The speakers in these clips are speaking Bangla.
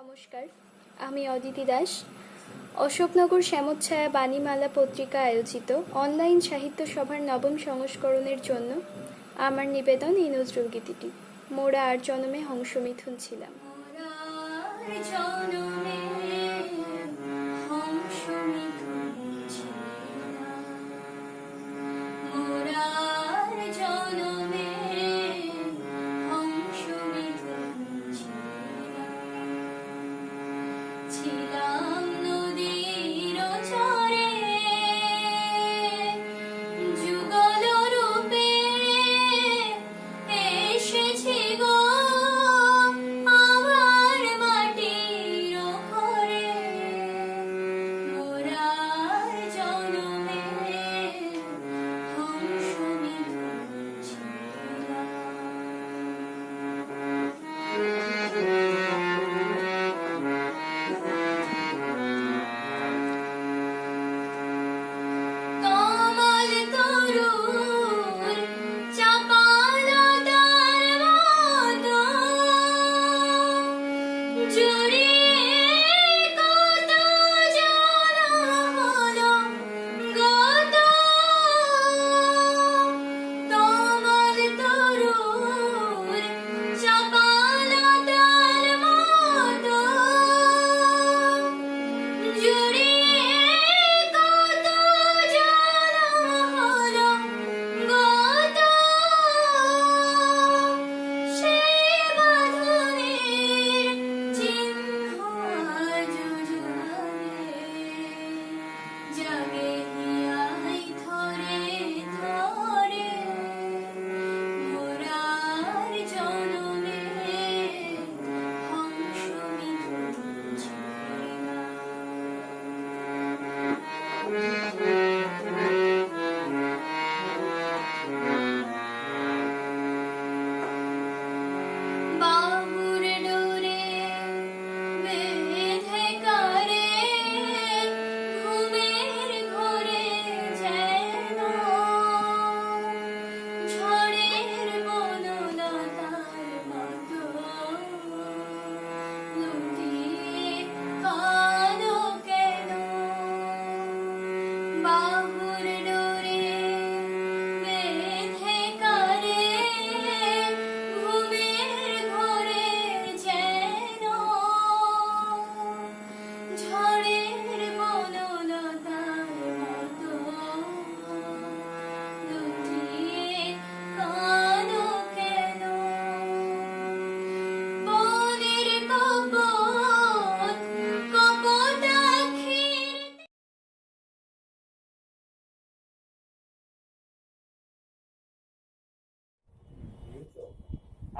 নমস্কার, আমি অদিতি দাস। অশোকনগর শ্যামচ্ছায়া বাণীমালা পত্রিকা আয়োজিত অনলাইন সাহিত্য সভার নবম সংস্করণের জন্য আমার নিবেদন এই নজরুল গীতিটি। মোরা আর জনমে হংসমিথুন ছিলাম। মোরার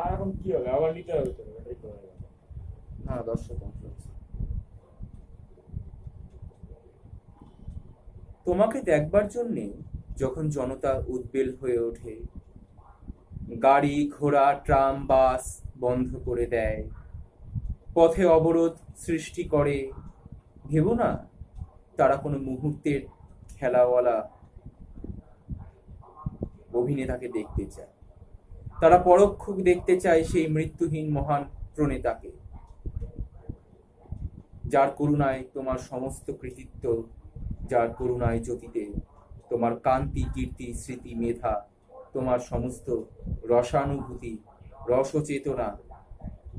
আর এখন কি হবে? আবার নিতে হবে তো না তোমাকে দেখবার জন্যে যখন জনতা উদ্বেল হয়ে ওঠে, গাড়ি, ঘোড়া, ট্রাম, বাস বন্ধ করে দেয়, পথে অবরোধ সৃষ্টি করে, ভেবো না, তারা কোনো মুহূর্তের খেলাওয়ালা অভিনেতাকে দেখতে চায়। তারা পরোক্ষ দেখতে চায় সেই মৃত্যুহীন মহান প্রণেতাকে। যার করুণায় তোমার সমস্ত কৃতিত্ব, যার করুণায় জ্যোতিতে তোমার কান্তি, কীর্তি, স্মৃতি, মেধা, তোমার সমস্ত রসানুভূতি, রসচেতনা,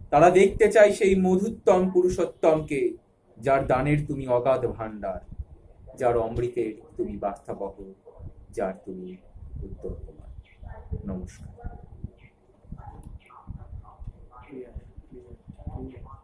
তারা দেখতে চায় সেই মধুত্তম পুরুষোত্তমকে, যার দানের তুমি অগাধ ভাণ্ডার, যার অমৃতের তুমি বার্তাবহ, যার তুমি উত্তর তোমার নমস্কার। 对呀，对呀，对呀。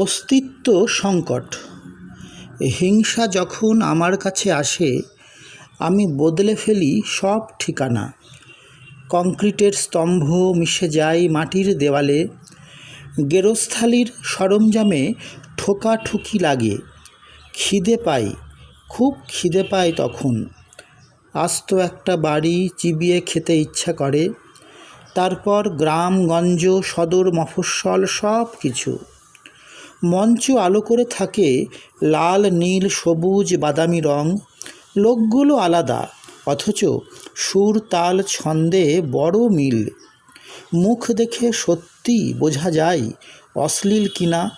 অস্তিত্ব সংকট। হিংসা যখন আমার কাছে আসে, আমি বদলে ফেলি সব ঠিকানা। কংক্রিটের স্তম্ভ মিশে যায় মাটির দেওয়ালে, গেরস্থালির সরঞ্জামে ঠোকাঠুকি লাগে। খিদে পাই, খুব খিদে পাই তখন। আস্ত একটা বাড়ি চিবিয়ে খেতে ইচ্ছা করে, তারপর গ্রামগঞ্জ সদর, মফস্বল সব কিছু মঞ্চ আলো করে থাকে লাল, নীল, সবুজ, বাদামি রং। লোকগুলো আলাদা, অথচ সুর, তাল, ছন্দে বড় মিল। মুখ দেখে সত্যি বোঝা যায় অশ্লীল কিনা।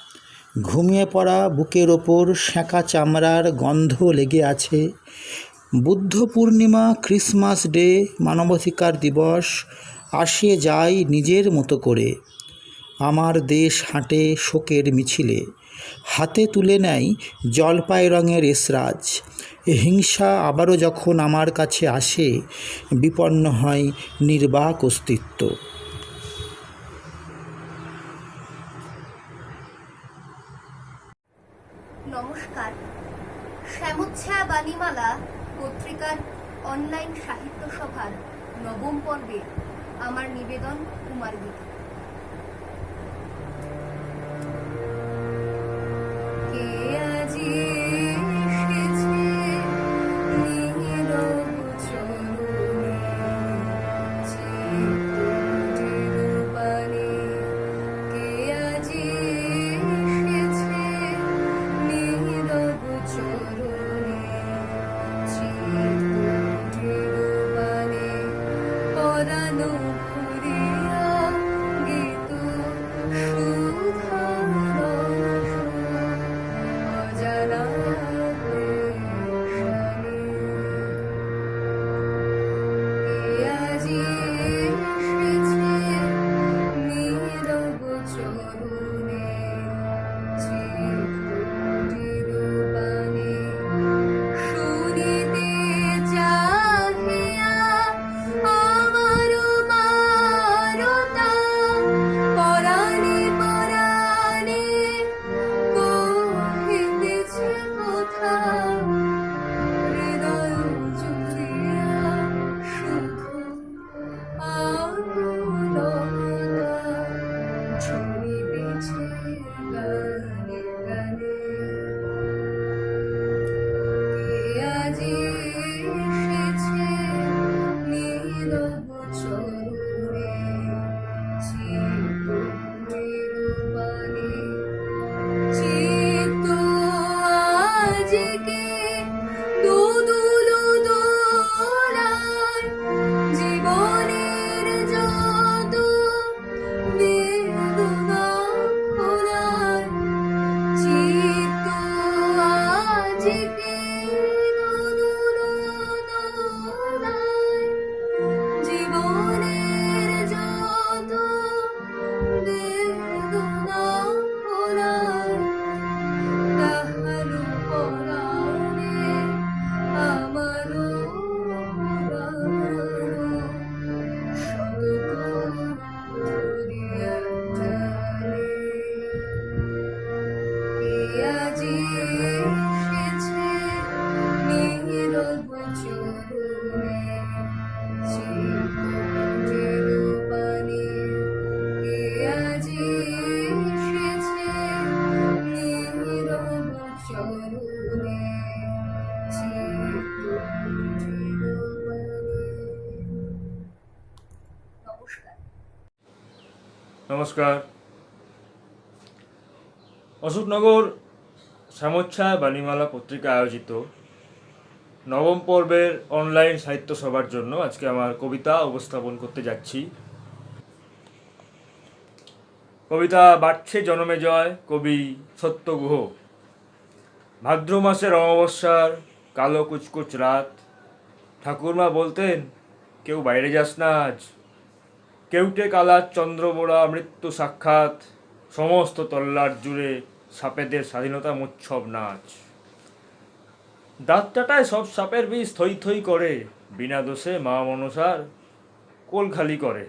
ঘুমিয়ে পড়া বুকের ওপর সেঁকা চামড়ার গন্ধ লেগে আছে। বুদ্ধ পূর্ণিমা, ক্রিসমাস ডে, মানবাধিকার দিবস, আসে যায় নিজের মতো করে। আমার দেশ হাঁটে শোকের মিছিলে। হাতে তুলে নেয় জলপাই রঙের এসরাজ। হিংসা আবারও যখন আমার কাছে আসে, বিপন্ন হয় নির্বাক অস্তিত্ব। নমস্কার। বাণীমালা পত্রিকার অনলাইন সাহিত্য সভার নবম পর্বে আমার নিবেদন কুমার গীতা নমস্কার। অশোকনগর শ্যামচ্ছায়া বাণীমালা পত্রিকা আয়োজিত নবম পর্বের অনলাইন সাহিত্য সভার জন্য আজকে আমার কবিতা উপস্থাপন করতে যাচ্ছি। কবিতা বাড়ছে জনমে জয়, কবি সত্যগুহ ভাদ্র মাসের অমাবস্যার কালো কুচকুচ রাত। ঠাকুরমা বলতেন, কেউ বাইরে যাস না আজ কেউটে কালার চন্দ্রবোড়া মৃত্যু সাক্ষাৎ, সমস্ত তল্লাট জুড়ে সাপেদের স্বাধীনতা মোচ্ছব নাচ। দাঁতটাটায় সব সাপের বিষ থই থই করে, বিনা দোষে মা মনসার কোল খালি করে।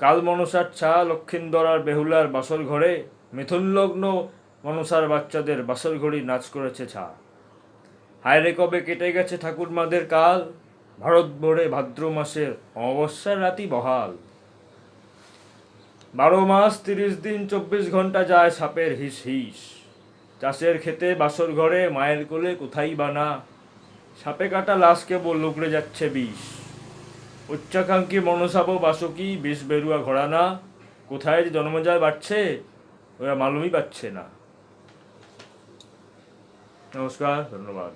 কাল মনসার ছা লক্ষিন্দর আর বেহুলার বাসর ঘরে মিথুন লগ্ন মনসার বাচ্চাদের বাসর ঘড়ি নাচ করেছে ছা। হায়রে কবে কেটে গেছে ঠাকুরমাদের কাল ভারত ভরে ভাদ্র মাসের অমাবস্যার রাতি বহাল। বারো মাস তিরিশ দিন চব্বিশ ঘণ্টা যায় সাপের হিস হিস। চাষের খেতে বাসর ঘরে মায়ের কোলে কোথায় বানা সাপে কাটা লাশ কেবল লুকড়ে যাচ্ছে বিষ। উচ্চাকাঙ্ক্ষী মনসাব বাসকি বিষ বেরুয়া ঘোড়ানা কোথায় যে জন্মজয় বাড়ছে, ওরা মালুমই পাচ্ছে না। নমস্কার, ধন্যবাদ।